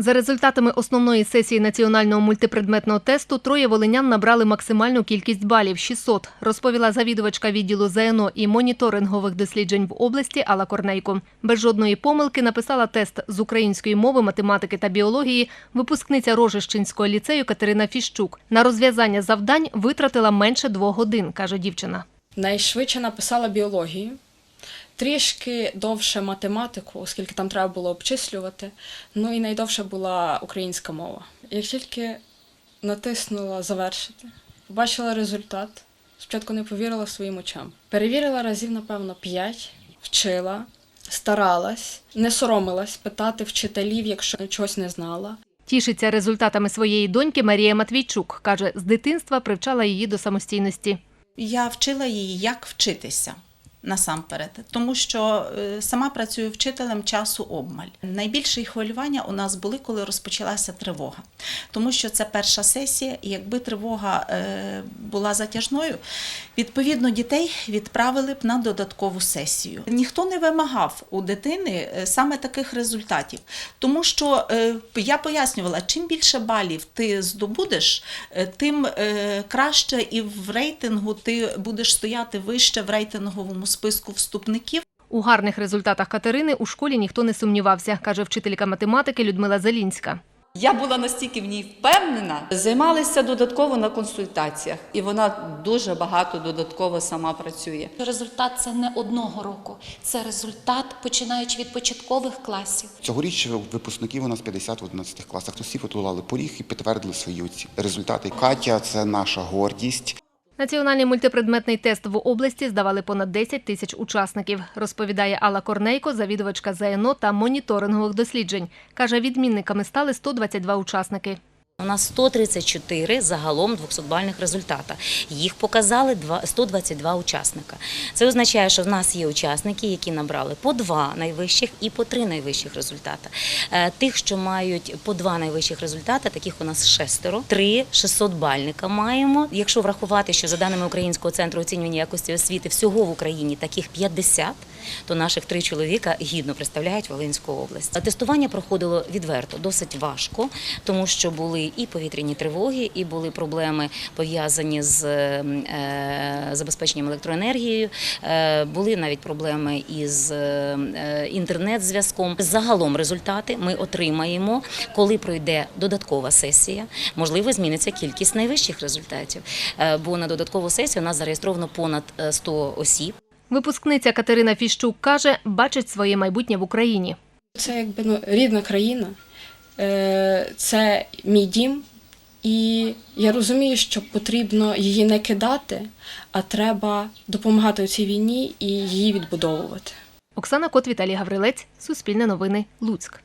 За результатами основної сесії національного мультипредметного тесту троє волинян набрали максимальну кількість балів 600, розповіла завідувачка відділу ЗНО і моніторингових досліджень в області Алла Корнейко. Без жодної помилки написала тест з української мови, математики та біології випускниця Рожищенського ліцею Катерина Фіщук. На розв'язання завдань витратила менше двох годин, каже дівчина. Найшвидше написала біологію, трішки довше математику, оскільки там треба було обчислювати. Ну і найдовша була українська мова. Як тільки натиснула завершити, побачила результат, спочатку не повірила своїм очам. Перевірила разів, напевно, п'ять, вчила, старалась, не соромилась питати вчителів, якщо чогось не знала. Тішиться результатами своєї доньки Марія Матвійчук. Каже, з дитинства привчала її до самостійності. Я вчила її, як вчитися насамперед, тому що е, сама працюю вчителем часу обмаль. Найбільше хвилювання у нас були, коли розпочалася тривога, тому що це перша сесія, і якби тривога е, була затяжною, відповідно дітей відправили б на додаткову сесію. Ніхто не вимагав у дитини е, саме таких результатів, тому що я пояснювала, чим більше балів ти здобудеш, тим краще і в рейтингу ти будеш стояти вище в рейтинговому списку вступників. У гарних результатах Катерини у школі ніхто не сумнівався, каже вчителька математики Людмила Залінська. Я була настільки в ній впевнена, займалися додатково на консультаціях, і вона дуже багато додатково сама працює. Результат це не одного року, це результат починаючи від початкових класів. Цьогоріч випускників у нас 50 в 11 класах. Усі подолали поріг і підтвердили свої результати. Катя це наша гордість. Національний мультипредметний тест в області здавали понад 10 тисяч учасників, розповідає Алла Корнейко, завідувачка ЗНО та моніторингових досліджень. Каже, відмінниками стали 122 учасники. У нас 134 загалом 200-бальних результата. Їх показали два- 122 учасника. Це означає, що в нас є учасники, які набрали по два найвищих і по три найвищих результата. Е, Тих, що мають по два найвищих результата, таких у нас шестеро. Три 600-бальника маємо. Якщо врахувати, що за даними Українського центру оцінювання якості освіти всього в Україні таких 50, то наших три чоловіка гідно представляють Волинську область. Тестування проходило відверто, досить важко, тому що були і повітряні тривоги, і були проблеми пов'язані з е, забезпеченням електроенергією. Е, були навіть проблеми із е, інтернет-зв'язком. Загалом результати ми отримаємо, коли пройде додаткова сесія. Можливо, зміниться кількість найвищих результатів, бо на додаткову сесію у нас зареєстровано понад е, 100 осіб. Випускниця Катерина Фіщук каже, бачить своє майбутнє в Україні. Це якби ну, рідна країна, е, це мій дім, і я розумію, що потрібно її не кидати, а треба допомагати у цій війні і її відбудовувати. Оксана Кот, Віталій Гаврилець, Суспільне новини, Луцьк.